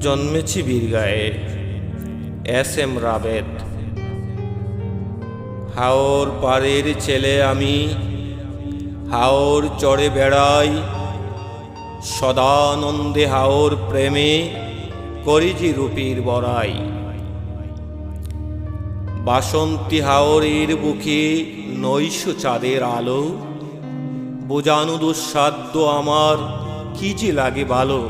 জন্মেছি বীরগায়ে S M রাবেদ হাওর পাড়ের ছেলে আমি। হাওর চড়ে বেড়াই। সদানন্দে হাওর প্রেমে করিজি রূপীর বড়াই। বাসন্তী হাওরের বুকে নৈশ চাঁদের আলো। বোঝানো দুঃসাধ্য আমার, কি যে লাগে ভালো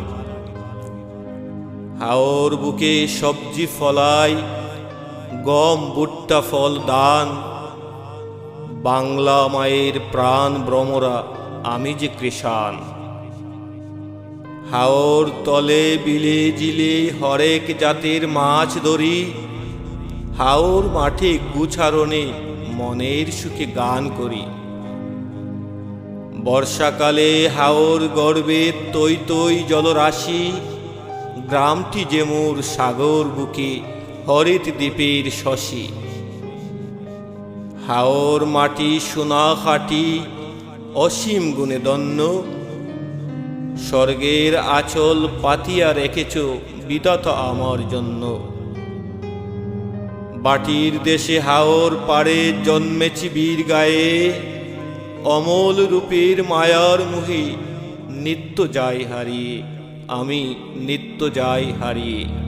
হাওর বুকে সবজি ফলাই, গম, ভুট্টা, ফল দান বাংলা মায়ের প্রাণ ভ্রমরা, আমি যে কৃষাণ। হাওর তলে বিলে জিলে হরেক জাতের মাছ ধরি। হাওর মাঠে গুছারণে মনের সুখে গান করি। বর্ষাকালে হাওর গর্বে তৈ তৈ জলরাশি। গ্রামটি যে মোর সাগর বুকে, হরিত দ্বীপের শশী। হাওর মাটি, সোনা খাটি, অসীম গুণে দন্য স্বর্গের আচল পাতিয়া রেখেছ বিদত আমার জন্য। বাটির দেশে হাওর পাড়ে জন্মেছি বীর গায়ে। অমল রূপের মায়ার মুহে নিত্য যাই হারিয়ে। আমি নিত্য যাই হারিয়ে।